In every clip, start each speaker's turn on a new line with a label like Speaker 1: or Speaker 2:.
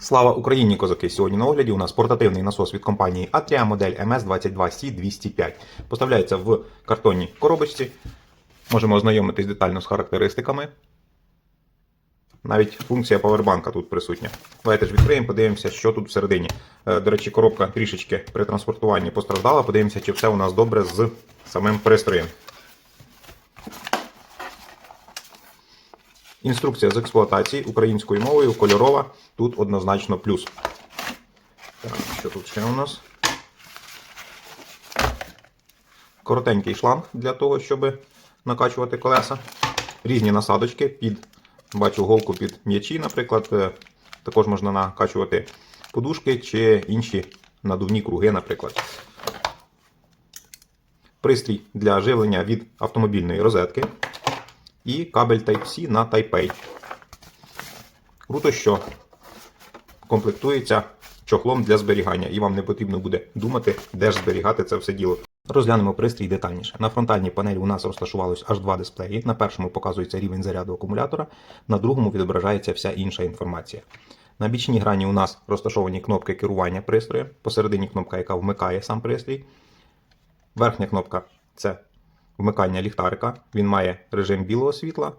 Speaker 1: Слава Україні, козаки! Сьогодні на огляді у нас портативний насос від компанії Atria модель MS22C205. Поставляється в картонній коробочці. Можемо ознайомитись детально з характеристиками. Навіть функція павербанка тут присутня. Давайте ж відкриємо, подивимося, що тут всередині. Е, До речі, коробка трішечки при транспортуванні постраждала. Подивимося, чи все у нас добре з самим пристроєм. Інструкція з експлуатації українською мовою, кольорова. Тут однозначно плюс. Так, що тут ще у нас? Коротенький шланг для того, щоб накачувати колеса. Різні насадочки під, бачу, голку під м'ячі, наприклад. Е, Також можна накачувати подушки чи інші надувні круги, наприклад. Пристрій для живлення від автомобільної розетки і кабель Type-C на Type-A. Круто, що комплектується чохлом для зберігання, і вам не потрібно буде думати, де ж зберігати це все діло. Розглянемо пристрій детальніше. На фронтальній панелі у нас розташувалось аж два дисплеї. На першому показується рівень заряду акумулятора, на другому відображається вся інша інформація. На бічній грані у нас розташовані кнопки керування пристроєм, посередині кнопка, яка вмикає сам пристрій. Верхня кнопка це вмикання ліхтарика. Він має режим білого світла,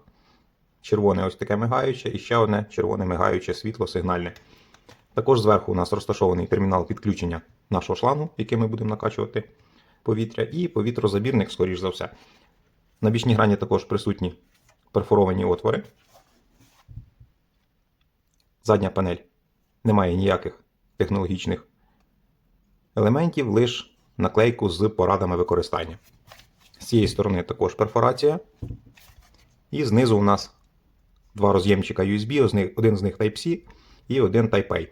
Speaker 1: червоне ось таке мигаюче і ще одне червоне мигаюче світло сигнальне. Також зверху у нас розташований термінал підключення нашого шлангу, яким ми будемо накачувати повітря, і повітрозабірник, скоріш за все. На бічній грані також присутні перфоровані отвори. Задня панель не має ніяких технологічних елементів, лише наклейку з порадами використання. З цієї сторони також перфорація. І знизу у нас два роз'ємчика USB, один з них Type-C і один Type-A.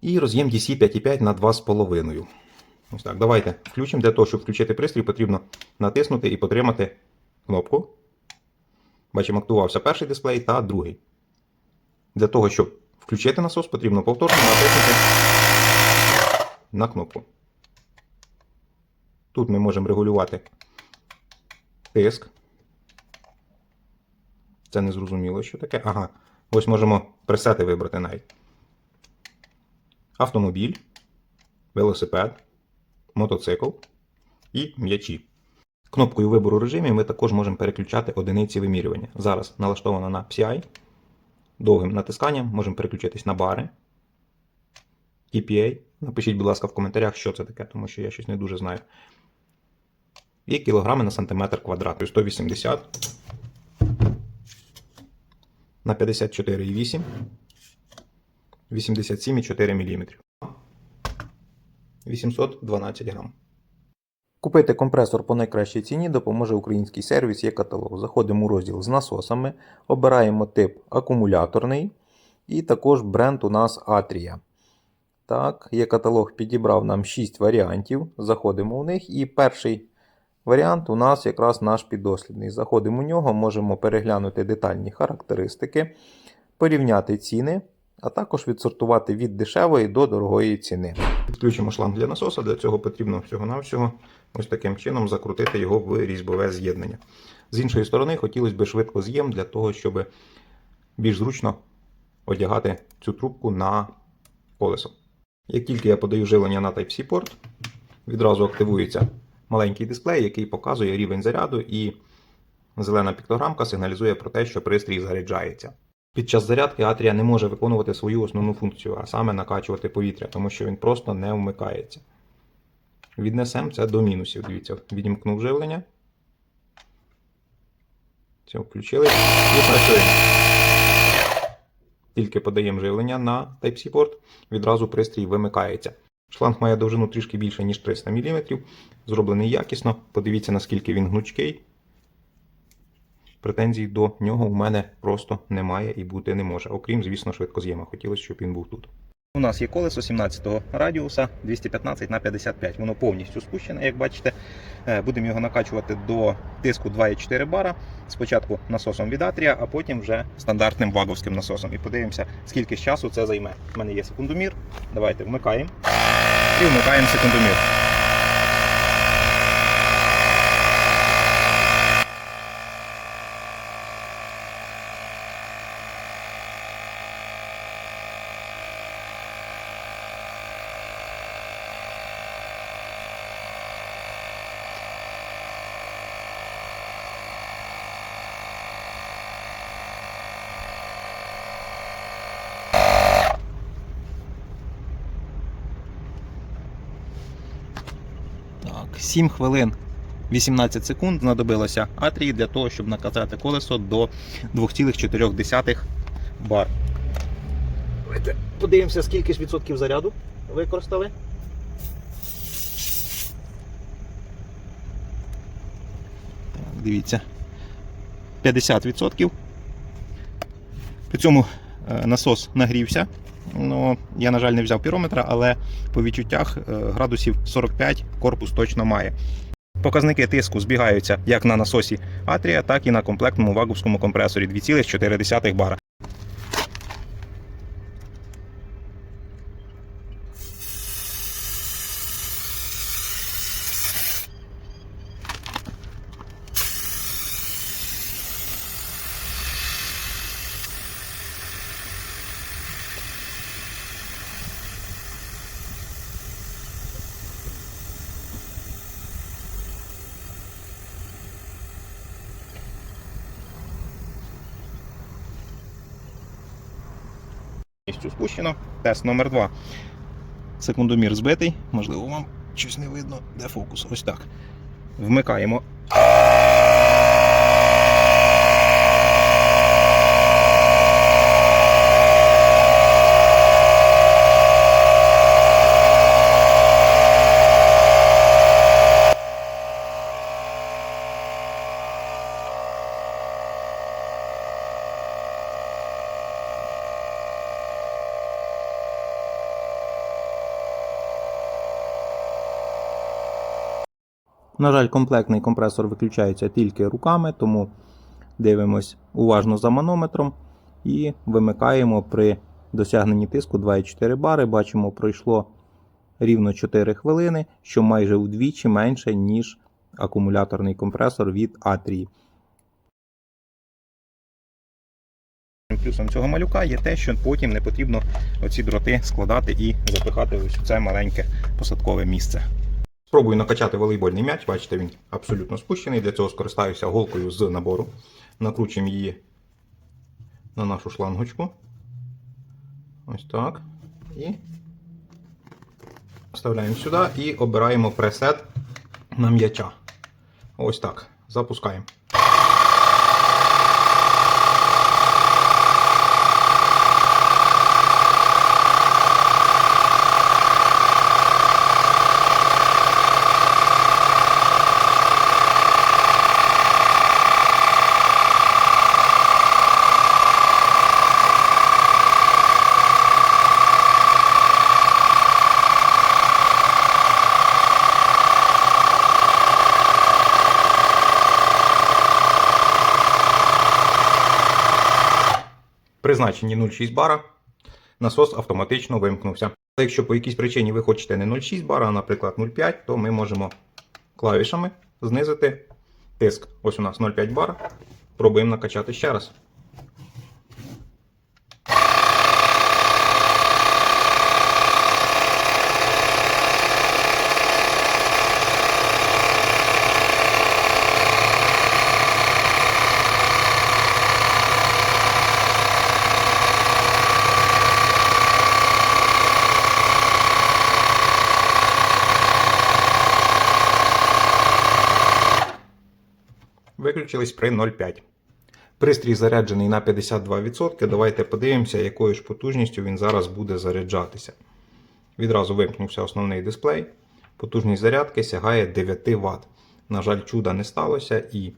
Speaker 1: І роз'єм DC 5.5 на 2,5. Ось так, давайте включимо. Для того, щоб включити пристрій, потрібно натиснути і потримати кнопку. Бачимо, актувався перший дисплей та другий. Для того, щоб включити насос, потрібно повторно натиснути на кнопку. Тут ми можемо регулювати тиск. Це не зрозуміло, що таке. Ага. Ось можемо пресети вибрати навіть. Автомобіль, велосипед, мотоцикл і м'ячі. Кнопкою вибору режимів ми також можемо переключати одиниці вимірювання. Зараз налаштована на PCI. Довгим натисканням можемо переключитись на бари. EPA. Напишіть, будь ласка, в коментарях, що це таке, тому що я щось не дуже знаю. І кілограми на сантиметр квадратний. 180 на 54,8 87,4 мм. 812 грам. Купити компресор по найкращій ціні допоможе український сервіс є каталог. Заходимо у розділ з насосами, обираємо тип акумуляторний і також бренд у нас Atria. Так, є каталог, підібрав нам 6 варіантів. Заходимо у них. І перший варіант у нас якраз наш піддослідний. Заходимо у нього, можемо переглянути детальні характеристики, порівняти ціни, а також відсортувати від дешевої до дорогої ціни. Підключимо шланг для насоса. Для цього потрібно всього-навсього ось таким чином закрутити його в різьбове з'єднання. З іншої сторони, хотілося б швидко з'єм для того, щоб більш зручно одягати цю трубку на колесо. Як тільки я подаю живлення на Type-C порт, відразу активується маленький дисплей, який показує рівень заряду, і зелена піктограмка сигналізує про те, що пристрій заряджається. Під час зарядки Атрія не може виконувати свою основну функцію, а саме накачувати повітря, тому що він просто не вмикається. Віднесемо це до мінусів. Дивіться, відімкнув живлення. Це включили і працюємо. Тільки подаємо живлення на Type-C порт, відразу пристрій вимикається. Шланг має довжину трішки більше, ніж 300 мм, зроблений якісно. Подивіться, наскільки він гнучкий. Претензій до нього у мене просто немає і бути не може. Окрім, звісно, швидкоз'єма. Хотілося, щоб він був тут. У нас є колесо 17-го радіуса 215 на 55. Воно повністю спущене, як бачите. Е, Будемо його накачувати до тиску 2,4 бара. Спочатку насосом від Атрія, а потім вже стандартним ваговським насосом. І подивимося, скільки часу це займе. У мене є секундомір. Давайте вмикаємо. І вмикаємо секундомір. 7 хвилин 18 секунд знадобилося атрії для того, щоб накатати колесо до 2,4 бар. Давайте подивимося, скільки ж відсотків заряду використали. Так, дивіться. 50%. При цьому е, насос нагрівся. Ну, я, на жаль, не взяв пірометра, але по відчуттях е, градусів 45 корпус точно має. Показники тиску збігаються як на насосі Атрія, так і на комплектному вагувському компресорі 2,4 бара. Повністю спущено. Тест номер 2 Секундомір збитий. Можливо, вам щось не видно. Де фокус? Ось так. Вмикаємо. На жаль, комплектний компресор виключається тільки руками, тому дивимось уважно за манометром і вимикаємо при досягненні тиску 2,4 бари. Бачимо, пройшло рівно 4 хвилини, що майже вдвічі менше, ніж акумуляторний компресор від Атрії. Плюсом цього малюка є те, що потім не потрібно оці дроти складати і запихати ось у це маленьке посадкове місце. Спробую накачати волейбольний м'яч, бачите, він абсолютно спущений. Для цього скористаюся голкою з набору. Накручуємо її на нашу шлангочку. Ось так. І вставляємо сюди і обираємо пресет на м'яча. Ось так. Запускаємо. Призначені 0,6 бара. Насос автоматично вимкнувся. Якщо по якійсь причині ви хочете не 0,6 бара, а, наприклад, 0,5, то ми можемо клавішами знизити тиск. Ось у нас 0,5 бара. Пробуємо накачати ще раз. Виключились при 0,5. Пристрій заряджений на 52%. Давайте подивимося, якою ж потужністю він зараз буде заряджатися. Відразу вимкнувся основний дисплей. Потужність зарядки сягає 9 Вт. На жаль, чуда не сталося і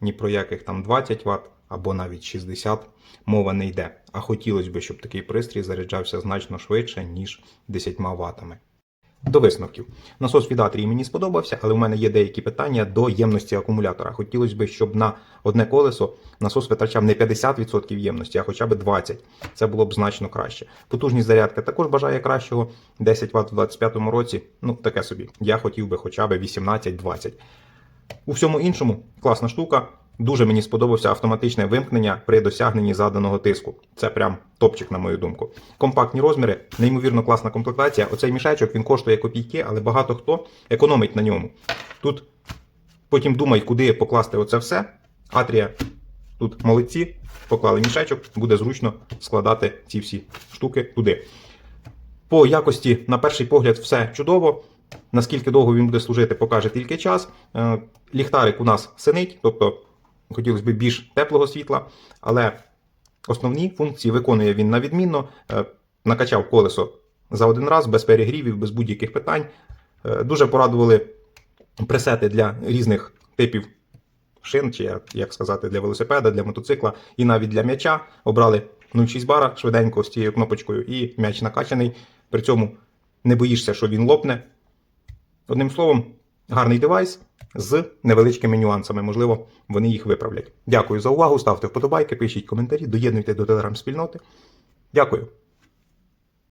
Speaker 1: ні про яких там 20 Вт або навіть 60 мова не йде. А хотілося б, щоб такий пристрій заряджався значно швидше, ніж 10 Вт. До висновків. Насос від Атрії мені сподобався, але в мене є деякі питання до ємності акумулятора. Хотілося б, щоб на одне колесо насос витрачав не 50% ємності, а хоча б 20%. Це було б значно краще. Потужність зарядки також бажає кращого. 10 Вт у 2025 році. Ну, таке собі. Я хотів би хоча б 18-20. У всьому іншому класна штука. Дуже мені сподобався автоматичне вимкнення при досягненні заданого тиску. Це прям топчик, на мою думку. Компактні розміри, неймовірно класна комплектація. Оцей мішечок він коштує копійки, але багато хто економить на ньому. Тут потім думають, куди покласти оце все. Атрія тут молодці, поклали мішечок, буде зручно складати ці всі штуки туди. По якості, на перший погляд, все чудово. Наскільки довго він буде служити, покаже тільки час. Е, Ліхтарик у нас синить, тобто хотілося б більш теплого світла, але основні функції виконує він на відмінно. Е, Накачав колесо за один раз, без перегрівів, без будь-яких питань. Е, Дуже порадували пресети для різних типів шин, чи як- як сказати, для велосипеда, для мотоцикла і навіть для м'яча. Обрали 0,6 бара швиденько з цією кнопочкою, і м'яч накачаний. При цьому не боїшся, що він лопне. Одним словом, гарний девайс з невеличкими нюансами. Можливо, вони їх виправлять. Дякую за увагу. Ставте вподобайки, пишіть коментарі, доєднуйте до телеграм-спільноти. Дякую.